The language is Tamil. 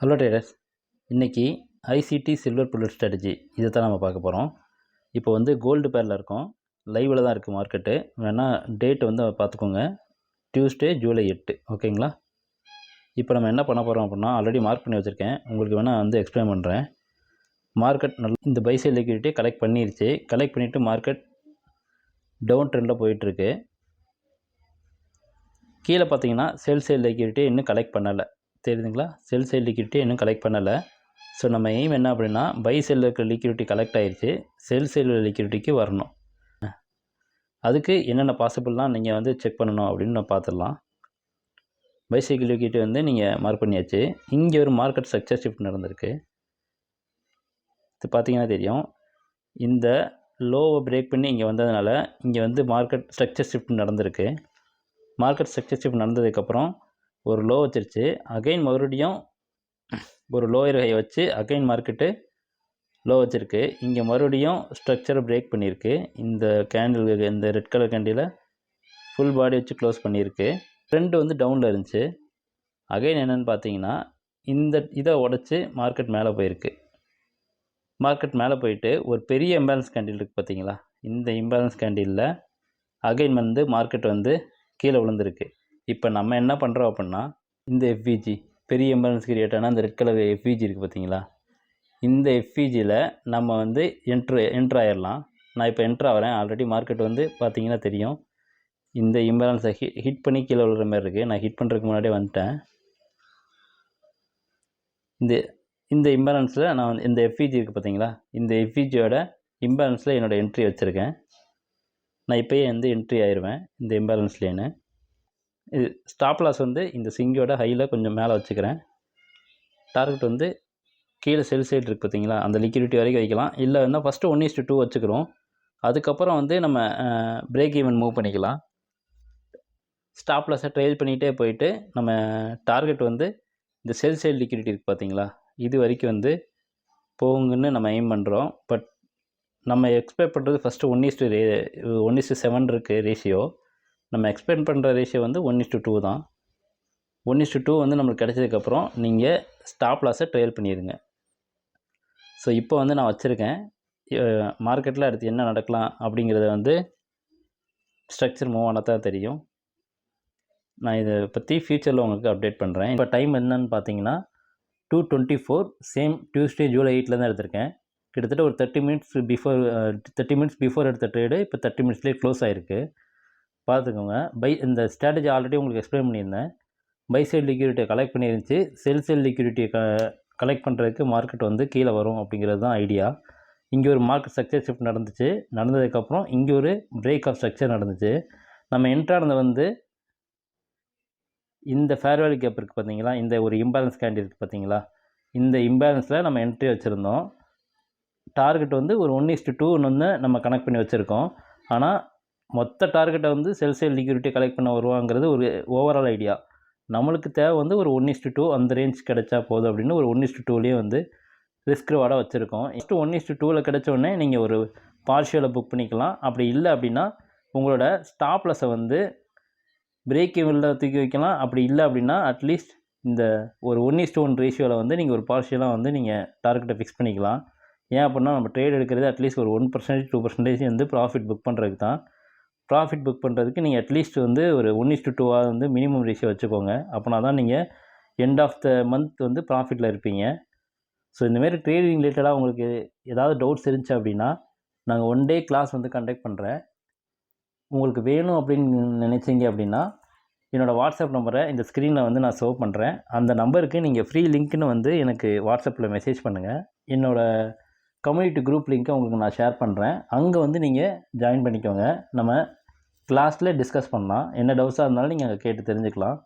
ஹலோ ட்ரேடர்ஸ் இன்றைக்கி ஐசிடி சில்வர் புல்லட் ஸ்ட்ராட்டஜி இதை தான் நம்ம பார்க்க போகிறோம் இப்போ வந்து கோல்டு பேரில் இருக்கோம். லைவில் தான் இருக்குது மார்க்கெட்டு வேணால் டேட் வந்து பார்த்துக்கோங்க. டியூஸ்டே ஜூலை எட்டு. ஓகேங்களா இப்போ நம்ம என்ன பண்ண போகிறோம் அப்படின்னா ஆல்ரெடி மார்க் பண்ணி வச்சுருக்கேன். உங்களுக்கு வேணால் வந்து எக்ஸ்பிளைன் பண்ணுறேன் மார்க்கெட் நல்ல இந்த பைசை லிக்விடிட்டி கலெக்ட் பண்ணிருச்சு. கலெக்ட் பண்ணிவிட்டு மார்க்கெட் டவுன் ட்ரெண்டில் போயிட்டுருக்கு. கீழே பார்த்தீங்கன்னா சேல் சேல் லிக்விடிட்டி இன்னும் கலெக்ட் பண்ணலை. தெரியுதுங்களா செல் சைடு லிக்விடிட்டி இன்னும் கலெக்ட் பண்ணலை. ஸோ நம்ம எய்ம் என்ன அப்படின்னா பை செல்லில் இருக்கிற லிக்விடிட்டி கலெக்ட் ஆகிடுச்சு செல் சைடில் லிக்விடிட்டிக்கு வரணும். அதுக்கு என்னென்ன பாசிபிள்லாம் நீங்கள் வந்து செக் பண்ணணும் அப்படின்னு நம்ம பார்த்துடலாம். பைசைக்கிள் லிக்விட்டி வந்து நீங்கள் மார்க் பண்ணியாச்சு. இங்கே ஒரு மார்க்கெட் ஸ்ட்ரக்சர் ஷிஃப்ட் நடந்திருக்கு. இது பார்த்தீங்கன்னா தெரியும். இந்த லோவை பிரேக் பண்ணி இங்கே வந்ததுனால இங்கே வந்து மார்க்கெட் ஸ்ட்ரக்சர் ஷிஃப்ட் நடந்திருக்கு. மார்க்கெட் ஸ்ட்ரக்சர் ஷிஃப்ட் நடந்ததுக்கப்புறம் ஒரு லோ வச்சிருச்சு. அகைன் மறுபடியும் ஒரு லோயர் ஹை வச்சு அகைன் மார்க்கெட்டு லோ வச்சுருக்கு. இங்கே மறுபடியும் ஸ்ட்ரக்சரை பிரேக் பண்ணியிருக்கு. இந்த கேண்டில் இந்த red colour candle full body வச்சு க்ளோஸ் பண்ணியிருக்கு. ட்ரெண்ட் வந்து டவுனில் இருந்துச்சு. அகைன் என்னென்னு பார்த்தீங்கன்னா இந்த இதை உடச்சி மார்க்கெட் மேலே போயிருக்கு. மார்க்கெட் மேலே போயிட்டு ஒரு பெரிய இம்பேலன்ஸ் கேண்டில் இருக்குது பார்த்தீங்களா இந்த இம்பேலன்ஸ் கேண்டிலில் அகைன் வந்து மார்க்கெட் வந்து கீழே விழுந்திருக்கு. இப்போ நம்ம என்ன பண்ணுறோம் அப்படின்னா இந்த எஃப்விஜி பெரிய எம்பரன்ஸ் கிரியேட்டான அந்த ரெட் கலர் எஃப்விஜி இருக்குது பார்த்தீங்களா இந்த எஃப்விஜியில் நம்ம வந்து என்ட்ரு என்ட்ரு ஆயிடலாம் நான் இப்போ என்ட்ரு ஆகிறேன். ஆல்ரெடி மார்க்கெட் வந்து பார்த்தீங்கன்னா தெரியும். இந்த இம்பேலன்ஸை ஹி ஹிட் பண்ணி கீழே விழுற மாதிரி இருக்குது நான் ஹிட் பண்ணுறதுக்கு முன்னாடியே வந்துட்டேன். இந்த இந்த இம்பேலன்ஸில் நான் வந்து இந்த எஃப்இஜி இருக்குது பார்த்தீங்களா இந்த எஃப்இஜியோட இம்பேலன்ஸில் என்னோடய என்ட்ரி வச்சுருக்கேன். நான் இப்போயே வந்து என்ட்ரி ஆயிடுவேன் இந்த இம்பேலன்ஸ்லேன்னு இது ஸ்டாப் லாஸ் வந்து இந்த சிங்கியோட ஹையில் கொஞ்சம் மேலே வச்சுக்கிறேன். டார்கெட் வந்து கீழே செல் சைடு இருக்குது பார்த்தீங்களா அந்த லிக்விடிட்டி வரைக்கும் வைக்கலாம். இல்லை வந்து ஃபஸ்ட்டு ஒன் இஸ்ட்டு டூ வச்சுக்கிறோம். அதுக்கப்புறம் வந்து நம்ம பிரேக் ஈவன் மூவ் பண்ணிக்கலாம். ஸ்டாப் லாஸை ட்ரையல் பண்ணிகிட்டே போயிட்டு நம்ம டார்கெட் வந்து இந்த செல் சைடு லிக்விடிட்டி இருக்குது பார்த்தீங்களா இது வரைக்கும் வந்து போகுங்கன்னு நம்ம எய்ம் பண்ணுறோம் பட் நம்ம எக்ஸ்பெக்ட் பண்ணுறது first one is to ray one is to seven இருக்குது ரேஷியோ நம்ம எக்ஸ்பிளைன் பண்ணுற ரேஷியோ வந்து ஒன் இஸ்டு டூ தான். ஒன் இஸ்டு டூ வந்து நம்மளுக்கு கிடைச்சதுக்கப்புறம் நீங்கள் ஸ்டாப் லாஸை ட்ரையல் பண்ணிடுங்க ஸோ இப்போ வந்து நான் வச்சுருக்கேன். மார்க்கெட்டில் அடுத்து என்ன நடக்கலாம் அப்படிங்கிறத வந்து ஸ்ட்ரக்சர் மூவ் ஆனால் தான் தெரியும். நான் இதை பற்றி ஃப்யூச்சரில் உங்களுக்கு அப்டேட் பண்ணுறேன் இப்போ டைம் என்னன்னு பார்த்தீங்கன்னா two twenty four same Tuesday July எயிட்டில் தான் எடுத்திருக்கேன். கிட்டத்தட்ட ஒரு thirty minutes before thirty minutes before எடுத்த ட்ரேடு இப்போ தேர்ட்டி மினிட்ஸ்லேயே க்ளோஸ் ஆகிருக்கு பார்த்துக்கோங்க. பை இந்த ஸ்ட்ராட்டஜி ஆல்ரெடி உங்களுக்கு எக்ஸ்பிளைன் பண்ணியிருந்தேன். பை சைடு லிக்யூரிட்டியை கலெக்ட் பண்ணியிருந்துச்சு செல் செல் லிக்யூரிட்டியை க கலெக்ட் பண்ணுறதுக்கு மார்க்கெட் வந்து கீழே வரும் அப்படிங்கிறது தான் ஐடியா இங்கே ஒரு மார்க்கெட் ஸ்ட்ரக்சர் ஷிஃப்ட் நடந்துச்சு. நடந்ததுக்கப்புறம் இங்கே ஒரு பிரேக் ஆஃப் ஸ்ட்ரக்சர் நடந்துச்சு. நம்ம என்ட்ரானது வந்து இந்த ஃபேர்வேல் கேப் இருக்குது பார்த்தீங்களா? இந்த ஒரு இம்பேலன்ஸ் கேண்டி இருக்குது பார்த்தீங்களா? இந்த இம்பேலன்ஸில் நம்ம என்ட்ரி வச்சுருந்தோம். டார்கெட் வந்து ஒரு ஒன் இஸ்ட்டு டூன்னு வந்து நம்ம கனெக்ட் பண்ணி வச்சுருக்கோம். ஆனால் மொத்த டார்கெட்டை வந்து செல்சேல் லிக்யூரிட்டி கலெக்ட் பண்ண வருவாங்கிறது ஒரு ஓவரால் ஐடியா நம்மளுக்கு தேவை வந்து ஒரு ஒன் இஸ்டு டூ அந்த ரேஞ்ச் கிடச்சா போதும் அப்படின்னு ஒரு ஒன் இஸ்டு டூலேயே வந்து ரிஸ்க் ரிவார்டாக வச்சுருக்கோம். ஃபஸ்ட்டு ஒன் இஸ்டு டூவில் கிடைச்சோடனே நீங்கள் ஒரு பார்ஷியலை புக் பண்ணிக்கலாம். அப்படி இல்லை அப்படின்னா உங்களோட ஸ்டாப்லஸை வந்து பிரேக் இவனில் தூக்கி வைக்கலாம். அப்படி இல்லை அப்படின்னா அட்லீஸ்ட் இந்த ஒரு ஒன் இஸ்டு ஒன் ரேஷியோவில் வந்து நீங்கள் ஒரு பார்ஷியலாக வந்து நீங்கள் டார்கெட்டை ஃபிக்ஸ் பண்ணிக்கலாம். ஏன் அப்படின்னா நம்ம ட்ரேட் எடுக்கிறது அட்லீஸ்ட் ஒரு ஒன் பர்சன்டேஜ் டூ பர்சன்டேஜ் வந்து ப்ராஃபிட் புக் பண்ணுறதுக்கு தான். ப்ராஃபிட் புக் பண்ணுறதுக்கு நீங்கள் அட்லீஸ்ட் வந்து ஒரு ஒன் இஸ்டு டூவாக வந்து மினிமம் ரேஷியோ வச்சுக்கோங்க. அப்போனா தான் நீங்கள் எண்ட் ஆஃப் த மந்த் வந்து ப்ராஃபிட்டில் இருப்பீங்க. ஸோ இந்தமாரி ட்ரேடிங் ரிலேட்டடாக உங்களுக்கு ஏதாவது டவுட்ஸ் இருந்துச்சு அப்படின்னா நாங்கள் ஒன் டே கிளாஸ் வந்து கண்டக்ட் பண்ணுறேன் உங்களுக்கு வேணும் அப்படின்னு நினச்சிங்க அப்படின்னா என்னோடய வாட்ஸ்அப் நம்பரை இந்த ஸ்க்ரீனில் வந்து நான் சேவ் பண்ணுறேன் அந்த நம்பருக்கு நீங்கள் ஃப்ரீ லிங்க்னு வந்து எனக்கு வாட்ஸ்அப்பில் மெசேஜ் பண்ணுங்கள் என்னோடய கம்யூனிட்டி குரூப் லிங்க்கை உங்களுக்கு நான் ஷேர் பண்ணுறேன் அங்கே வந்து நீங்கள் ஜாயின் பண்ணிக்கோங்க. நம்ம கிளாஸில் டிஸ்கஸ் பண்ணலாம். என்ன டவுட்ஸாக இருந்தாலும் நீங்கள் அங்கே கேட்டு தெரிஞ்சுக்கலாம்.